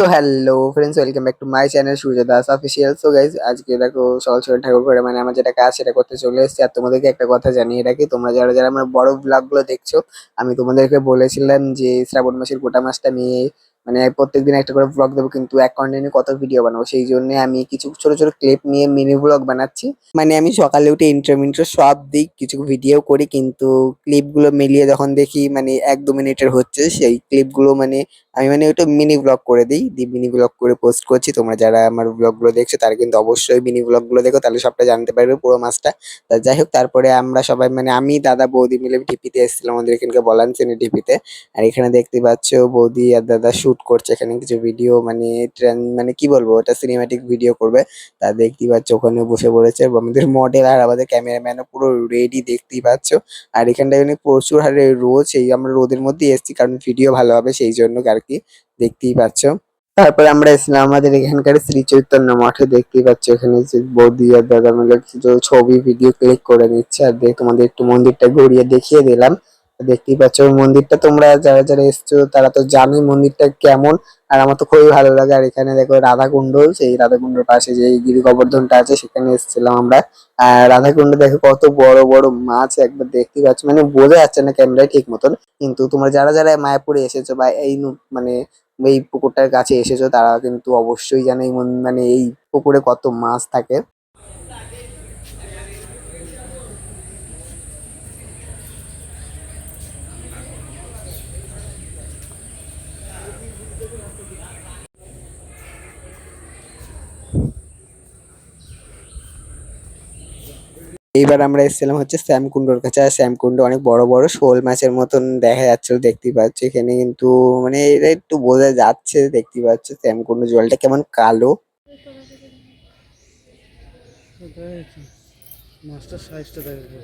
তো hello friends welcome back to my channel Surya Das official so guys আজকে দেখো সকাল সকাল ঠাকুর করে মানে আমার যেটা কাজ, সেটা করতে চলে এসেছি। আর তোমাদেরকে একটা কথা জানিয়ে রাখি, তোমরা যারা যারা আমার বড় ব্লগগুলো দেখছ, আমি তোমাদেরকে বলেছিলাম যে শ্রাবণ মাসের গোটা মাসটা আমি মানে প্রত্যেকদিন একটা করে ব্লগ দেবো, কিন্তু এক কন্টেন্টে কত ভিডিও বানাবো? সেই জন্য আমি কিছু ছোট ছোট ক্লিপ নিয়ে মিনি ব্লগ বানাচ্ছি। মানে আমি সকালে উঠে ইন্ট্রো মিন্ট্রো সব দিই, কিছু ভিডিও করি, কিন্তু ক্লিপগুলো মিলিয়ে যখন দেখি মানে এক দু মিনিটের হচ্ছে, সেই ক্লিপগুলো মানে আমি মানে ওটা মিনি ব্লগ করে দিই, দি মিনি ব্লগ করে পোস্ট করছি। তোমরা যারা আমার ব্লগগুলো দেখছ, তারা কিন্তু অবশ্যই মিনি ব্লগগুলো দেখো, তাহলে সবটা জানতে পারবে পুরো মাসটা তা যাই হোক, তারপরে আমরা সবাই মানে আমি, দাদা, বৌদি মিলে টিপিতে এসেছিলাম আমাদের এখানকার বলানসিনি টিপিতে আর এখানে দেখতে পাচ্ছ বৌদি আর দাদা শুট করছে, এখানে কিছু ভিডিও মানে ট্রেন মানে কি বলব ওটা সিনেমাটিক ভিডিও করবে, তা দেখতেই পাচ্ছ, ওখানে বসে পড়েছে আমাদের মডেল আর আমাদের ক্যামেরাম্যানও পুরো রেডি দেখতেই পাচ্ছ, আর এখানটায় মানে প্রচুর হারে রোদ, সেই আমরা রোদের মধ্যে এসেছি, কারণ ভিডিও ভালো হবে, সেই জন্য আর কি দেখতেই পাচ্ছ। তারপরে আমরা এসেছিলাম আমাদের এখানকার শ্রী চৈতন্য মঠে, দেখতেই পাচ্ছ এখানে যে বৌদি আর দাদা মিলে কিছু ছবি ভিডিও ক্লিক করে নিচ্ছে, আর দেখ তোমাদের একটু মন্দিরটা ঘুরিয়ে দেখিয়ে দিলাম। দেখতেই পাচ্ছ মন্দিরটা তোমরা যারা যারা এসছো, তারা তো জানোই মন্দিরটা কেমন, আর আমার তো খুবই ভালো লাগে। আর এখানে দেখো রাধাকুণ্ড সেই রাধাকুণ্ডর পাশে যে গিরি গোবর্ধনটা আছে, সেখানে এসেছিলাম আমরা। আর রাধাকুণ্ড দেখো কত বড় বড় মাছ, একবার দেখতেই পাচ্ছ। মানে বোঝা যাচ্ছে না ক্যামেরায় ঠিক মতন, কিন্তু তোমরা যারা যারা মায়াপুরে এসেছ বা এই মানে এই পুকুরটার কাছে এসেছ, তারা কিন্তু অবশ্যই জানে এই মানে এই পুকুরে কত মাছ থাকে। এইবার আমরা এসেছিলাম হচ্ছে শ্যাম শ্যামকুণ্ডর কাছে। আর শ্যাম শ্যামকুণ্ড অনেক বড় বড় শোল মাছের মতন দেখা যাচ্ছিল দেখতেই পাচ্ছ। এখানে কিন্তু মানে এটা একটু বোঝা যাচ্ছে দেখতেই পাচ্ছ শ্যামকুণ্ড জলটা কেমন কালো। মাছটার সাইজটা দেখো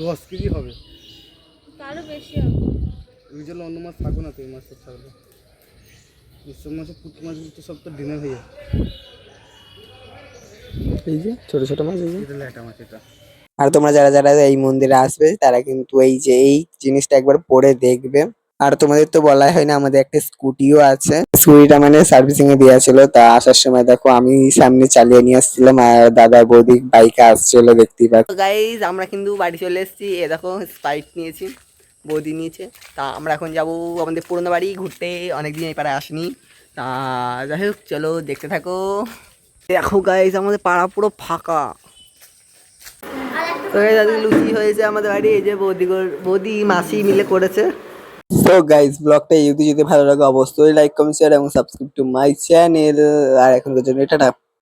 দশ কেজি হবে? তারও বেশি হবে। ওই জন্য অন্য মাছ থাকবে না তো এই মাছটা থাকবে মাছের পুঁটি মাছগুলো তো সব তো ডিনার হয়ে যায়। এই যে ছোট ছোট মাছ এই যে। আর তোমরা যারা যারা এই মন্দিরে আসবে তারা কিন্তু এই যে এই জিনিসটা একবার পরে দেখবে। আর তোমাদের তো বলাই হয় না আমাদের একটা স্কুটিও আছে। স্কুটিটা মানে সার্ভিসিং এ দেওয়া ছিল তা আসার সময় দেখো আমি সামনে চালিয়ে নিয়ে আসছিলাম আর দাদা বৌদি বাইকে আসছিল দেখতেই পাচ্ছ। গাইজ আমরা কিন্তু বাড়ি চলে এসেছি। এ দেখো স্পাইট নিয়েছি বৌদি নিয়েছে। তা আমরা এখন যাব আমাদের পুরোনো বাড়ি ঘুরতে। অনেকদিন এই পাড়ায় আসিনি। তা যাই হোক চলো দেখতে থাকো। দেখো গাইজ আমাদের পাড়া পুরো ফাঁকা। লুচি হয়েছে আমাদের বাড়ি, এই যে বৌদি বৌদি, মাসি মিলে করেছে। সো গাইস ব্লগটা যদি যদি ভালো লাগে, অবশ্যই লাইক কমেন্ট শেয়ার এবং সাবস্ক্রাইব টু মাই চ্যানেল আর এখনকার জন্য এটা